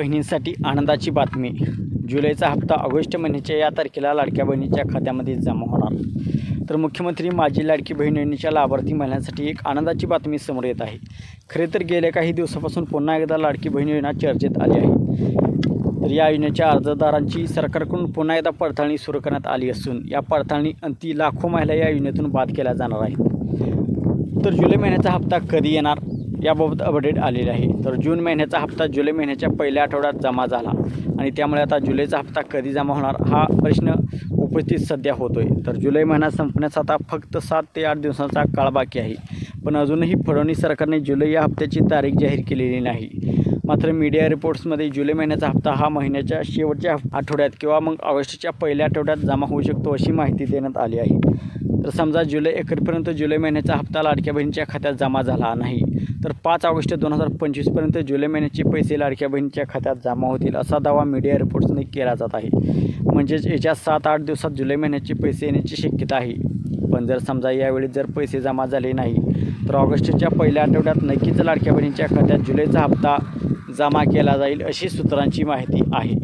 बहिणींसाठी आनंदाची बातमी. जुलैचा हप्ता ऑगस्ट महिन्याच्या या तारखेला लाडक्या बहिणीच्या खात्यामध्ये जमा होणार. तर मुख्यमंत्री माझी लाडकी बहीण योजनेच्या लाभार्थी महिलांसाठी एक आनंदाची बातमी समोर येत आहे. खरे तर गेल्या काही दिवसापासून पुन्हा एकदा लाडकी बहीण योजना चर्चेत आली आहे. तर या योजनेच्या अर्जदारांची सरकारकडून पुन्हा एकदा पडताळणी सुरू करण्यात आली असून या पडताळणी अंती लाखो महिला या योजनेतून बाद केल्या जाणार आहेत. तर जुलै महिन्याचा हप्ता कधी येणार? याबाबत अपडेट आलेली आहे. तर जून महिन्याचा हप्ता जुलै महिन्याच्या पहिल्या आठवड्यात जमा झाला. आणि त्यामुळे आता जुलैचा हप्ता कधी जमा होणार हा प्रश्न उपस्थित सध्या होतोय. तर जुलै महिना संपण्यास आता फक्त सात ते आठ दिवसांचा काळ बाकी आहे. पण अजूनही फडणवीस सरकारने जुलै या हप्त्याची तारीख जाहीर केलेली नाही. मात्र मीडिया रिपोर्ट्समध्ये जुलै महिन्याचा हप्ता हा महिन्याच्या शेवटच्या आठवड्यात किंवा मग ऑगस्टच्या पहिल्या आठवड्यात जमा होऊ शकतो अशी माहिती देण्यात आली आहे. तर समजा जुलै एकरपर्यंत जुलै महिन्याचा हप्ता लाडक्या बहिणीच्या खात्यात जमा झाला नाही तर पाच ऑगस्ट दोन हजार पंचवीसपर्यंत जुलै महिन्याचे पैसे लाडक्या बहिणीच्या खात्यात जमा होतील असा दावा मीडिया रिपोर्ट्सने केला जात आहे. म्हणजेच याच्या सात आठ दिवसात जुलै महिन्याचे पैसे येण्याची शक्यता आहे. पण जर समजा यावेळी जर पैसे जमा झाले नाही तर ऑगस्टच्या पहिल्या आठवड्यात नक्कीच लाडक्या बहिणीच्या खात्यात जुलैचा हप्ता जमा केला जाईल अशी सूत्रांची माहिती आहे.